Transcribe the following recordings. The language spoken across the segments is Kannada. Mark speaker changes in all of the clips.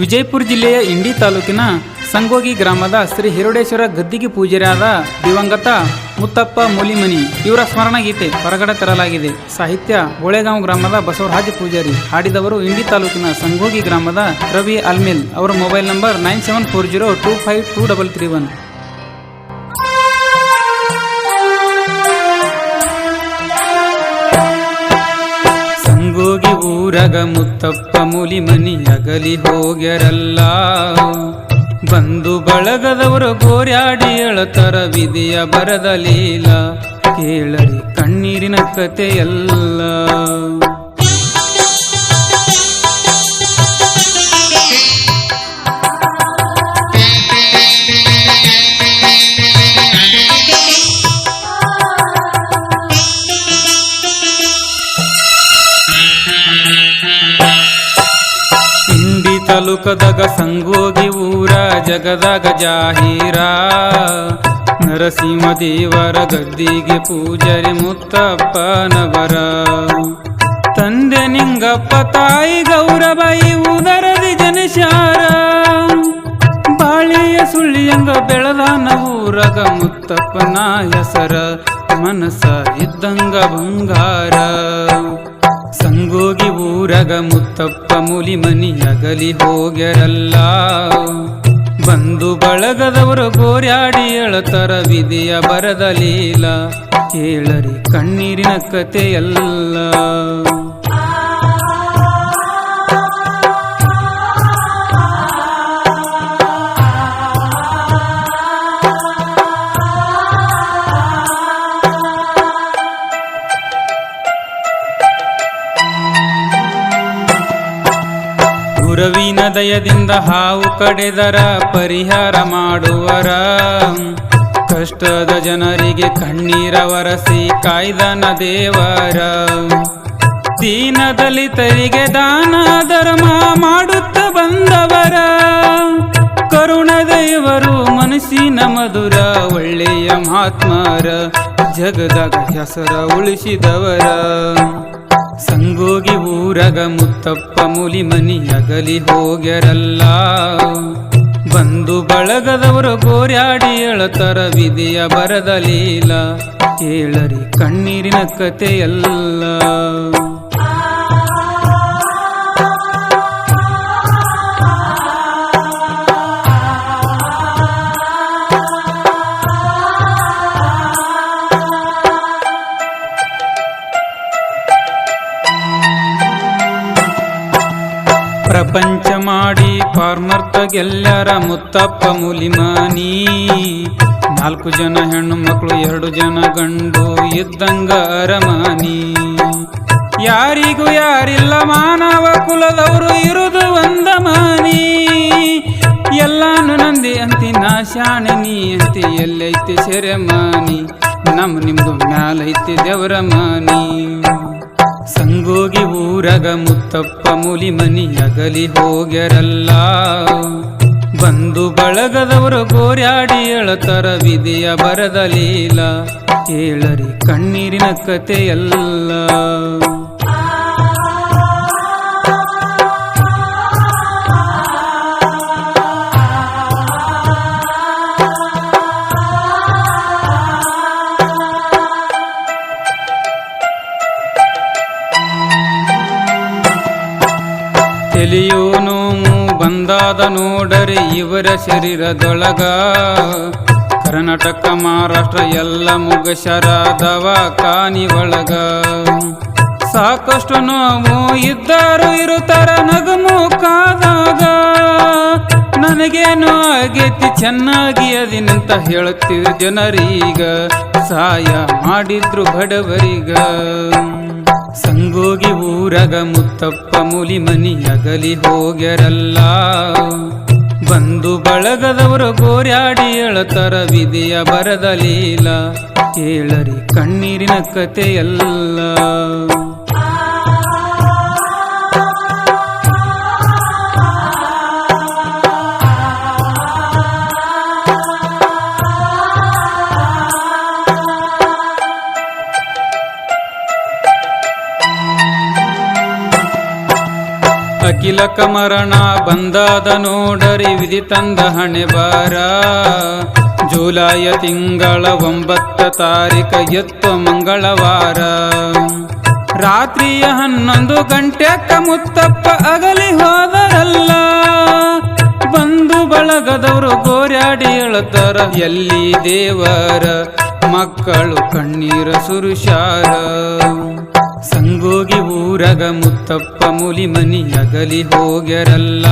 Speaker 1: ವಿಜಯಪುರ ಜಿಲ್ಲೆಯ ಇಂಡಿ ತಾಲೂಕಿನ ಸಂಗೋಗಿ ಗ್ರಾಮದ ಶ್ರೀ ಹಿರುಡೇಶ್ವರ ಗದ್ದಿಗೆ ಪೂಜಾರಿಯಾದ ದಿವಂಗತ ಮುತ್ತಪ್ಪ ಮೂಲಿಮನಿ. ಇವರ ಸ್ಮರಣ ಗೀತೆ ಹೊರಗಡೆ ತರಲಾಗಿದೆ. ಸಾಹಿತ್ಯ ಹೊಳೆಗಾಂವ್ ಗ್ರಾಮದ ಬಸವರಾಜ ಪೂಜಾರಿ. ಹಾಡಿದವರು ಇಂಡಿ ತಾಲೂಕಿನ ಸಂಗೋಗಿ ಗ್ರಾಮದ ರವಿ ಅಲ್ಮೇಲ್. ಅವರ mobile number nine seven four zero two five two double three one. ಊರಗ ಮುತ್ತಪ್ಪ ಮುಲಿ ಮನಿ ಅಗಲಿ ಹೋಗ್ಯರಲ್ಲ. ಬಂದು ಬಳಗದವರು ಗೋರ್ಯಾಡಿ ಎಳತರ ವಿಧಿಯ ಬರದ ಲೀಲ. ಕೇಳರಿ ಕಣ್ಣೀರಿನ ಕಥೆಯಲ್ಲ. ತಾಲೂಕದಾಗ ಸಂಗೋಗಿ ಊರ, ಜಗದಾಗ ಜಾಹೀರ. ನರಸಿಂಹ ದೇವರ ಗದ್ದಿಗೆ ಪೂಜರಿ ಮುತ್ತಪ್ಪನವರ. ತಂದೆ ನಿಂಗಪ್ಪ, ತಾಯಿ ಗೌರಬಾಯಿ ಉದರದಿ ಜನಶಾರ ಬಾಳಿಯ ಸುಳ್ಳಿಯಂಗ ಬೆಳದಾನ ಊರಗ ಮುತ್ತಪ್ಪನ ಹೆಸರ ಮನಸ ಇದ್ದಂಗ ಬಂಗಾರ. ಸಂಗೋಗಿ ಊರಗ ಮುತ್ತಪ್ಪ ಮುಲಿ ಮನಿ ಅಗಲಿ ಹೋಗ್ಯರಲ್ಲ. ಬಂದು ಬಳಗದವರು ಗೋರ್ಯಾಡಿ ಎಳತರ ವಿಧಿಯ ಬರದ ಲೀಲ. ಕೇಳರಿ ಕಣ್ಣೀರಿನ ಕಥೆಯಲ್ಲ. ಗುರವಿನ ದಯದಿಂದ ಹಾವು ಕಡೆದರ ಪರಿಹಾರ ಮಾಡುವರ. ಕಷ್ಟದ ಜನರಿಗೆ ಕಣ್ಣೀರ ವರಸಿ ಕಾಯ್ದನ ದೇವರ. ದೀನ ದಲಿತರಿಗೆ ದಾನ, ಧರ್ಮ ಮಾಡುತ್ತ ಬಂದವರ. ಕರುಣ ದೇವರು ಮನಸ್ಸಿನ ಮಧುರ, ಒಳ್ಳೆಯ ಮಹಾತ್ಮರ, ಜಗದ ಹೆಸರ ಉಳಿಸಿದವರ. ಸಂಗೋಗಿ ಊರಗ ಮುತ್ತಪ್ಪ ಮುಲಿ ಮನಿ ಅಗಲಿ ಹೋಗ್ಯರಲ್ಲ. ಬಂದು ಬಳಗದವರು ಗೋರ್ಯಾಡಿ ಎಳತರ ವಿಧಿಯ ಬರದ ಲೀಲ ಕೇಳರಿ ಕಣ್ಣೀರಿನ ಕಥೆಯಲ್ಲ. ಪ್ರಪಂಚ ಮಾಡಿ ಫಾರ್ಮರ್ತ ಗೆಲ್ಲರ ಮುತ್ತಪ್ಪ ಮುಲಿಮಾನಿ. ನಾಲ್ಕು ಜನ ಹೆಣ್ಣು ಮಕ್ಕಳು ಎರಡು ಜನ ಗಂಡು ಇದ್ದಂಗ ಅರಮಾನಿ. ಯಾರಿಗೂ ಯಾರಿಲ್ಲ ಮಾನವ ಕುಲದವರು ಇರುದು ಒಂದ ಮಾನಿ. ಎಲ್ಲಾನು ನಂದಿ ಅಂತಿ ನಾ ಶಾಣೆ ನೀ ಅಂತಿ, ಎಲ್ಲೈತಿ ಸೆರೆಮಾನಿ. ನಮ್ಮ ನಿಮ್ದು ಮ್ಯಾಲೈತಿ ದೇವರ ಮಾನಿ. ಸಂಗೋಗಿ ಊರಗ ಮುತ್ತಪ್ಪ ಮುಲಿ ಮನಿ ಅಗಲಿ ಹೋಗ್ಯರಲ್ಲ. ಬಂದು ಬಳಗದವರು ಗೋರ್ಯಾಡಿ ಎಳತರ ವಿಧಿಯ ಬರದ ಲೀಲ. ಕೇಳರಿ ಕಣ್ಣೀರಿನ ಕಥೆಯಲ್ಲ. ನೋವು ಬಂದಾದ ನೋಡರಿ ಇವರ ಶರೀರದೊಳಗ. ಕರ್ನಾಟಕ, ಮಹಾರಾಷ್ಟ್ರ ಎಲ್ಲ ಮುಗಶರ ದವಾಖಾನಿ ಒಳಗ ಸಾಕಷ್ಟು ನೋವು ಇದ್ದರು ಇರುತ್ತಾರ ನಗಮುಖಾದಾಗ ನನಗೇನು ಆಗೈತಿ ಚೆನ್ನಾಗಿ ಅದಿನಂತ ಹೇಳುತ್ತಿರು ಜನರೀಗ. ಸಹಾಯ ಮಾಡಿದ್ರು ಬಡವರಿಗ. ಸಂಗೋಗಿ ಊರಗ ಮುತ್ತಪ್ಪ ಮುಲಿ ಮನಿ ಅಗಲಿ ಹೋಗ್ಯರಲ್ಲ. ಬಂದು ಬಳಗದವರು ಗೋರ್ಯಾಡಿ ಎಳತರ ಬರದ ಲೀಲ. ಕೇಳರಿ ಕಣ್ಣೀರಿನ ಕಥೆಯಲ್ಲ. ಅಖಿಲ ಕಮರಣ ಮರಣ ಬಂದಾದ ನೋಡರಿ ವಿಧಿ ತಂದ ಹಣೆ ಬಾರ ಜುಲಾಯ ತಿಂಗಳ ಒಂಬತ್ತ ತಾರೀಖ ಎತ್ತು ಮಂಗಳವಾರ. ರಾತ್ರಿಯ ಹನ್ನೊಂದು ಗಂಟೆಕ್ಕ ಮುತ್ತಪ್ಪ ಅಗಲಿ ಹೋದರಲ್ಲ. ಬಂದು ಬಳಗದವರು ಗೋರ್ಯಾಡಿ ಎಳತರ ಎಲ್ಲಿ ದೇವರ ಮಕ್ಕಳು ಕಣ್ಣೀರ ಸುರುಷಾರ. ಸಂಗೋಗಿ ಊರಗ ಮುತ್ತಪ್ಪ ಮುಲಿ ಮನಿ ಅಗಲಿ ಹೋಗ್ಯರಲ್ಲ.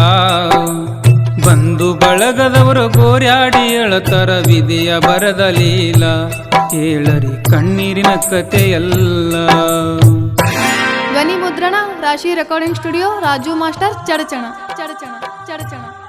Speaker 1: ಬಂದು ಬಳಗದವರು ಗೋರ್ಯಾಡಿ ಹೇಳ್ತಾರ ವಿಧಿಯ ಬರದಲೀಲ ಏಳರಿ ಕಣ್ಣೀರಿನ ಕಥೆಯಲ್ಲ.
Speaker 2: ಧ್ವನಿ ಮುದ್ರಣ Rashi recording studio Raju master Chadachan Chadachan Chadachan.